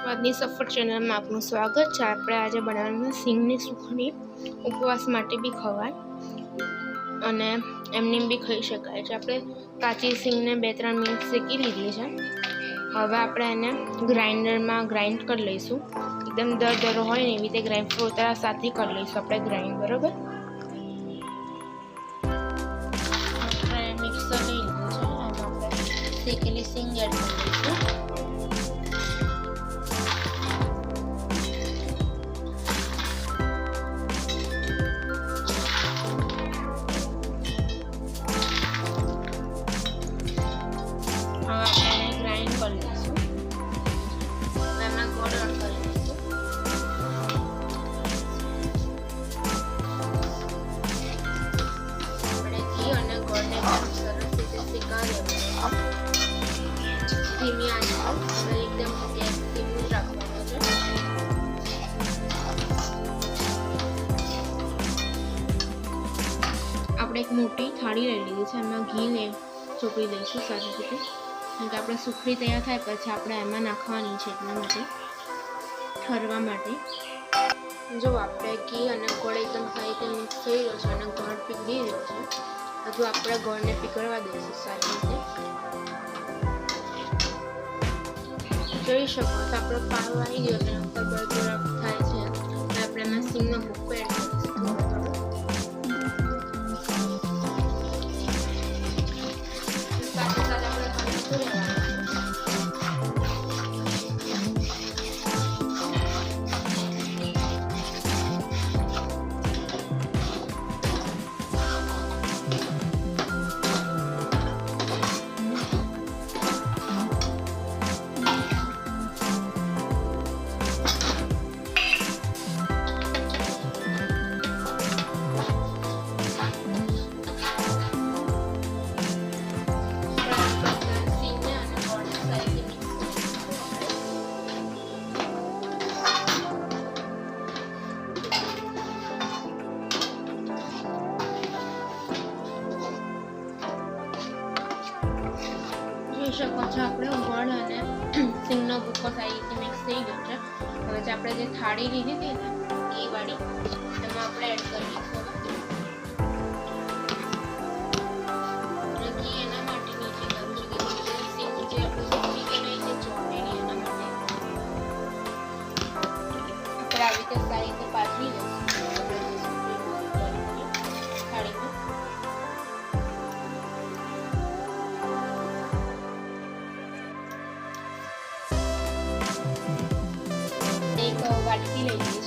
સ્વાદની સફર ચેનલમાં આપનું સ્વાગત છે. આપણે આજે બનાવવાનું સિંગની સુખડી ઉપવાસ માટે બી ખવાય અને એમની બી ખાઈ શકાય છે. આપણે કાચી સિંગને બે ત્રણ મિનિટ શેકી લીધી છે. હવે આપણે એને ગ્રાઇન્ડરમાં ગ્રાઇન્ડ કરી લઈશું. એકદમ દર દરો હોય ને એવી રીતે ગ્રાઇન્ડ ફ્રોતરા સાથે કરી લઈશું આપણે ગ્રાઇન્ડ, બરાબર? મિક્સર લઈ લીધું છે એમાં આપણે શેકેલી સિંગ એડ કરી લઈશું. હવે આપણે એને ગ્રાઇન્ડ કરી લઈશું એમાં ગોળ એડ કરી લઈશું આપણે ઘી અને ગોળને સરસ રીતે શેકાવી ધીમી આંચ પર એકદમ ગેસ ધીમું રાખવાનો છે આપણે એક મોટી થાળી લઈ છે. એમાં ઘીને ચોપડી દઈશું સારી રીતે. કારણ કે આપણે સુખડી તૈયાર થાય પછી આપણે એમાં નાખવાની છે એટલા માટે. ઠરવા માટે. જો આપણે ઘી અને ગોળ એકદમ સારી રીતે મિક્સ થઈ ગયો છે અને ગોળ પીગળી રહ્યો છે હજુ આપણે ગોળને પીગળવા દઈશું સારી રીતે. જોઈ શકો તો આપણો પાવ આવી ગયો છે બળબડ થાય છે આપણે એમાં સિંગનો ભૂકો શકો છો આપણે ગોળ અને સિંગનો ભૂકો સારી રીતે મિક્સ થઈ ગયો છે. હવે આપણે જે થાળી લીધી હતી ને, એ વાળી. એમાં આપણે એડ કરી દઈશું. વાટકી લઈ લીધી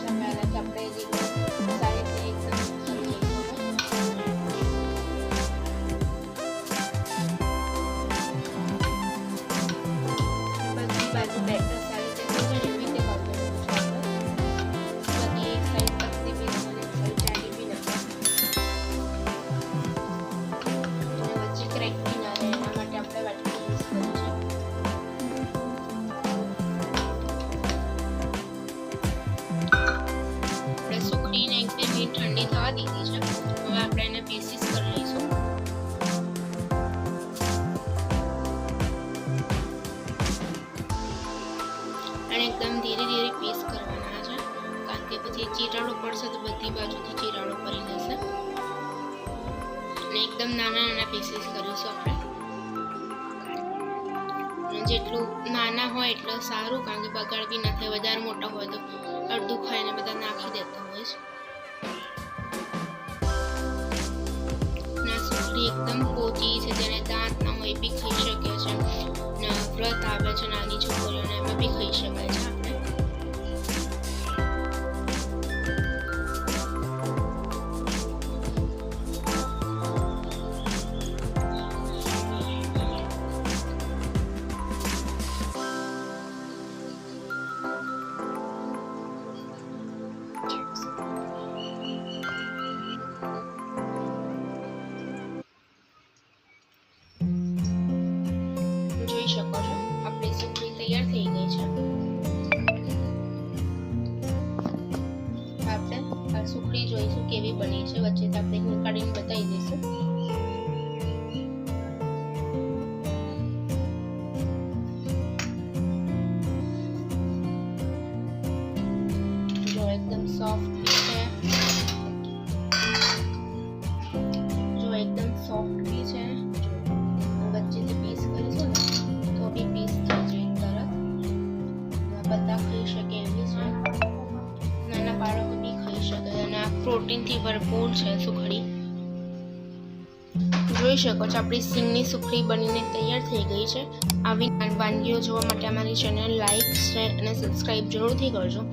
ધીરે ધીરે પીસ કરવાના છે. કારણ કે પછી ચીરાડો પડશે તો બધી બાજુથી ચીરાડો પડી જશે. અને એકદમ નાના નાના પીસીસ કરીશું આપણે. જેટલું નાના હોય એટલું સારું, કારણ કે બગાડ બી ના થાય. વધારે મોટા હોય તો અડધું ખાઈને બધા નાખી દેતા હોય છે. એકદમ પોચી છે. જેને દાંત ના હોય બી ખાઈ શકે. તૈયાર થઈ ગઈ છે. આપણે આ સુખડી જોઈશું કેવી બની છે. વચ્ચે આપણે હું કાઢીને બતાવી દઈશું. એકદમ સોફ્ટ પ્રોટીનથી ભરપૂર છે સુખડી જોઈ શકો છો, આપણી સિંગની સુખડી બનીને તૈયાર થઈ ગઈ છે. આવી વાનગીઓ જોવા માટે અમારી ચેનલ લાઈક શેર અને સબસ્ક્રાઈબ જરૂરથી કરજો.